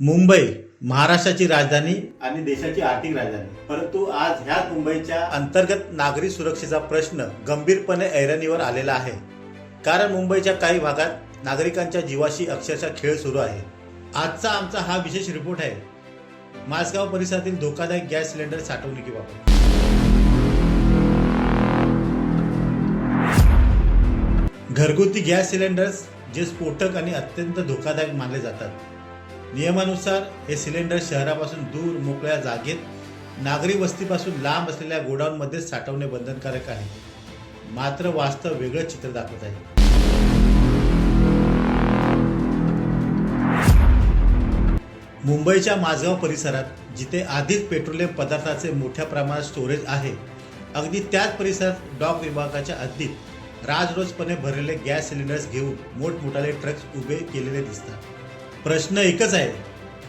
मुंबई महाराष्ट्राची राजधानी आणि देशाची आर्थिक राजधानी. परंतु आज ह्याच मुंबईच्या अंतर्गत नागरी सुरक्षेचा प्रश्न गंभीरपणे ऐरणीवर आलेला आहे. कारण मुंबईच्या काही भागात नागरिकांच्या जीवाशी अक्षरशः खेळ सुरू आहे. आजचा आमचा हा विशेष रिपोर्ट आहे. माझगाव परिसरातील धोकादायक गॅस सिलेंडर साठवणुकीबाबत घरगुती गॅस सिलेंडर्स जे स्फोटक आणि अत्यंत धोकादायक मानले जातात. नियमानुसार हे सिलेंडर शहरापासून दूर मोकळ्या जागेत नागरी वस्तीपासून लांब असलेल्या गोडाऊनमध्ये साठवणे बंधनकारक आहे. मात्र वास्तव वेगळं चित्र दाखवत आहे. मुंबईच्या माझगाव परिसरात जिथे आधीच पेट्रोलियम पदार्थाचे मोठ्या प्रमाणात स्टोरेज आहे अगदी त्याच परिसरात डॉक विभागाच्या हद्दीत राजरोजपणे भरलेले गॅस सिलेंडर्स घेऊन मोठमोठाले ट्रक्स उभे केलेले दिसतात. प्रश्न एकच आहे.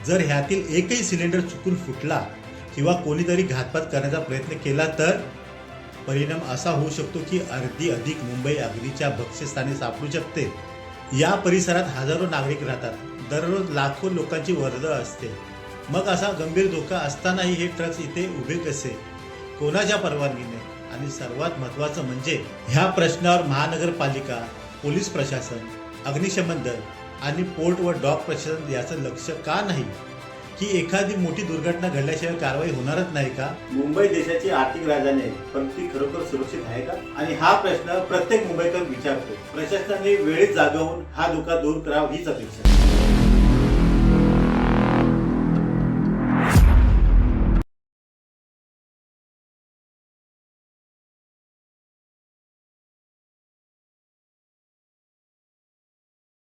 जर ह्यातील एकही सिलेंडर चुकून फुटला किंवा कोणीतरी घातपात करण्याचा प्रयत्न केला तर? परिणाम असा होऊ शकतो की अर्धी अधिक मुंबई अग्नीच्या भक्ष्यस्थानी सापडू शकते. या परिसरात हजारो नागरिक राहतात. दररोज लाखो लोकांची वर्दळ असते. मग असा गंभीर धोका असतानाही हे ट्रक्स इथे उभे कसे? कोणाच्या परवानगीने आणि सर्वात महत्त्वाचं म्हणजे ह्या प्रश्नावर महानगरपालिका पोलीस प्रशासन अग्निशमन दल आणि पोर्ट व डॉक प्रशासन याचं लक्ष का नाही? की एखादी मोठी दुर्घटना घडल्याशिवाय कारवाई होणारच नाही का? मुंबई देशाची आर्थिक राजधानी आहे पण ती खरोखर सुरक्षित आहे का? आणि हा प्रश्न प्रत्येक मुंबईकर विचारतो प्रशासनाने वेळेत जागवून हा धोका दूर करावा हीच अपेक्षा आहे.